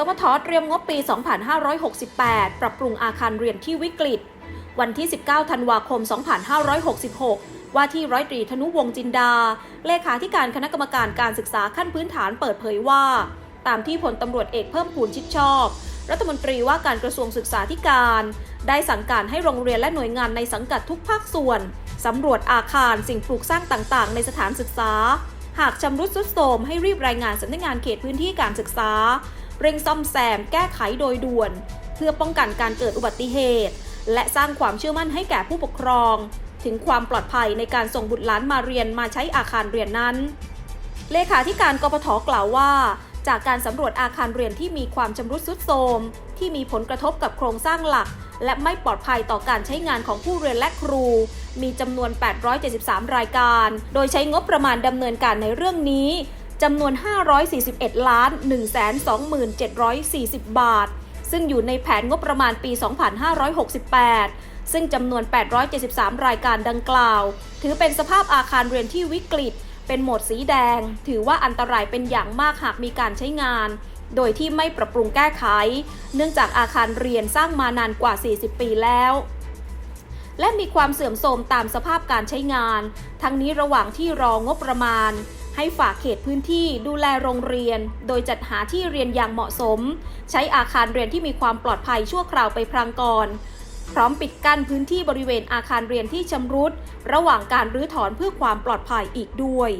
สพทเตรียมงบปี 2568 ปรับปรุงอาคารเรียนที่วิกฤต วันที่ 19 ธันวาคม 2566 ว่าที่ร้อยตรีธนุวงจินดา เลขาธิการคณะกรรมการการศึกษาขั้นพื้นฐานเปิดเผยว่า ตามที่พลตำรวจเอกเพิ่มพูนชิดชอบ รัฐมนตรีว่าการกระทรวงศึกษาธิการ ได้สั่งการให้โรงเรียนและหน่วยงานในสังกัดทุกภาคส่วนสำรวจอาคารสิ่งปลูกสร้างต่างๆ ในสถานศึกษา หากชำรุดทรุดโทรมให้รีบรายงานสำนักงานเขตพื้นที่การศึกษา เร่งซ่อมแซมแก้ไขโดยด่วน เพื่อป้องกันการเกิดอุบัติเหตุ และสร้างความเชื่อมั่นให้แก่ผู้ปกครอง ถึงความปลอดภัยในการส่งบุตรหลานมาเรียนมาใช้อาคารเรียนนั้น เลขาธิการกปทกล่าวว่า จากการสำรวจอาคารเรียนที่มีความชำรุดทรุดโทรมที่มีผลกระทบกับโครงสร้างหลัก และไม่ปลอดภัยต่อการใช้งานของผู้เรียนและครู มีจำนวน 873 รายการ โดยใช้งบประมาณดำเนินการในเรื่องนี้ จำนวน 541 ล้าน 127,40 บาท ซึ่งอยู่ในแผนงบประมาณปี 2568 ซึ่งจำนวน 873 รายการดังกล่าว ถือเป็นสภาพอาคารเรียนที่วิกฤต เป็นโหมดสีแดง ถือว่าอันตรายเป็นอย่างมากหากมีการใช้งาน โดยที่ไม่ปรับปรุงแก้ไข เนื่องจากอาคารเรียนสร้างมานานกว่า 40 ปีแล้วและมีความเสื่อมโทรมตามสภาพการใช้งาน ทั้งนี้ระหว่างที่รองบประมาณ ให้ฝากเขตพื้นที่ดูแลโรงเรียน โดยจัดหาที่เรียนอย่างเหมาะสม ใช้อาคารเรียนที่มีความปลอดภัยชั่วคราวไปพรางก่อน พร้อมปิดกั้นพื้นที่บริเวณอาคารเรียนที่ชำรุด ระหว่างการรื้อถอนเพื่อความปลอดภัยอีกด้วย